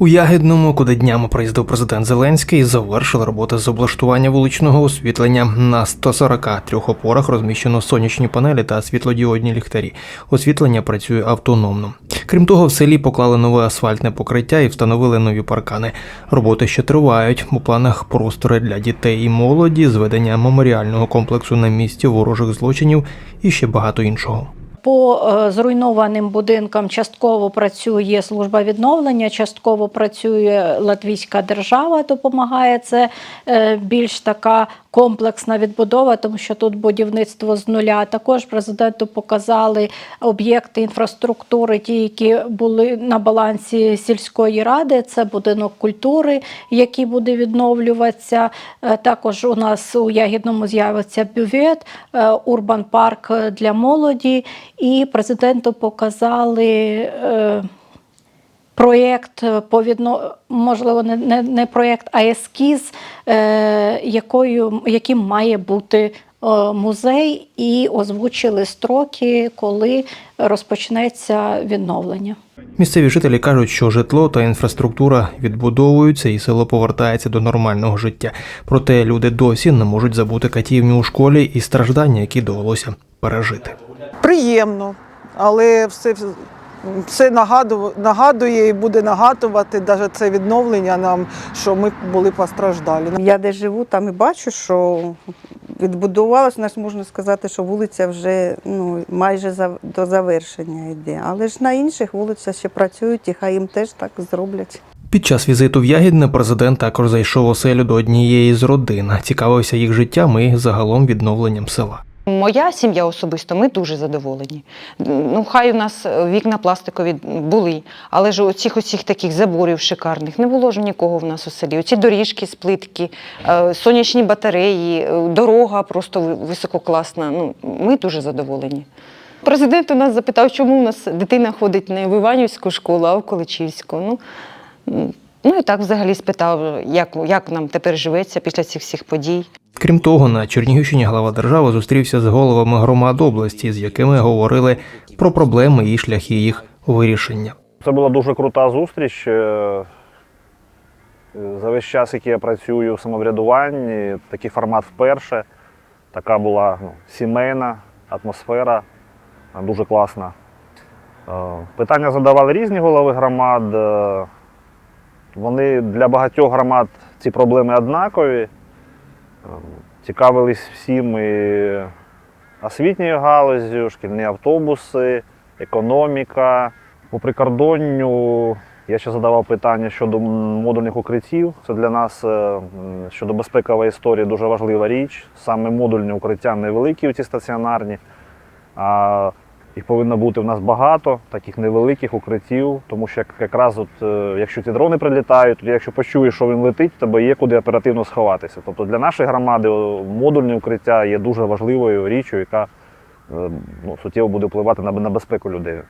У Ягідному, куди днями приїздив президент Зеленський, завершили роботи з облаштування вуличного освітлення. На 143 опорах розміщено сонячні панелі та світлодіодні ліхтарі. Освітлення працює автономно. Крім того, в селі поклали нове асфальтне покриття і встановили нові паркани. Роботи ще тривають. У планах простори для дітей і молоді, зведення меморіального комплексу на місці ворожих злочинів і ще багато іншого. По е, зруйнованим будинкам частково працює служба відновлення, частково працює Латвійська держава, допомагає це е, більш така комплексна відбудова, тому що тут будівництво з нуля. Також президенту показали об'єкти інфраструктури, ті, які були на балансі сільської ради. Це будинок культури, який буде відновлюватися. Е, Також у нас у Ягідному з'явиться бювет, урбан парк для молоді. І президенту показали. е, Проєкт можливо, не, не, не проєкт, а ескіз, е, якою, яким має бути е, музей, і озвучили строки, коли розпочнеться відновлення. Місцеві жителі кажуть, що житло та інфраструктура відбудовуються і село повертається до нормального життя. Проте люди досі не можуть забути катівню у школі і страждання, які довелося пережити. Приємно, але все, все нагадує, нагадує і буде нагадувати навіть це відновлення нам, що ми були постраждалі. Я де живу, там і бачу, що відбудувалась, у нас можна сказати, що вулиця вже ну, майже за- до завершення йде. Але ж на інших вулицях ще працюють і хай їм теж так зроблять. Під час візиту в Ягідне президент також зайшов оселю до однієї з родин, цікавився їх життям і загалом відновленням села. Моя сім'я особисто, ми дуже задоволені. Ну, хай у нас вікна пластикові були, але ж оцих усіх таких заборів шикарних не було ж нікого в нас у селі. Оці доріжки з плитки, е, сонячні батареї, е, дорога просто висококласна. Ну, ми дуже задоволені. Президент у нас запитав, чому у нас дитина ходить не в Іванівську школу, а в Количівську. Ну, ну і так взагалі спитав, як, як нам тепер живеться після цих всіх подій. Крім того, на Чернігівщині глава держави зустрівся з головами громад області, з якими говорили про проблеми і шляхи їх вирішення. Це була дуже крута зустріч. Е, За весь час, який я працюю в самоврядуванні, такий формат вперше. Така була ну, сімейна атмосфера, е, дуже класна. Е, Питання задавали різні голови громад. Вони для багатьох громад ці проблеми однакові. Е, Цікавились всім і освітньою галузю, шкільні автобуси, економіка. По прикордонню я ще задавав питання щодо модульних укриттів. Це для нас е, щодо безпекової історії дуже важлива річ. Саме модульні укриття невеликі, ці стаціонарні. А їх повинно бути в нас багато, таких невеликих укриттів, тому що якраз от, е, якщо ці дрони прилітають, то якщо почуєш, що він летить, в тебе є куди оперативно сховатися. Тобто для нашої громади модульне укриття є дуже важливою річчю, яка е, ну, суттєво буде впливати на, на безпеку людей.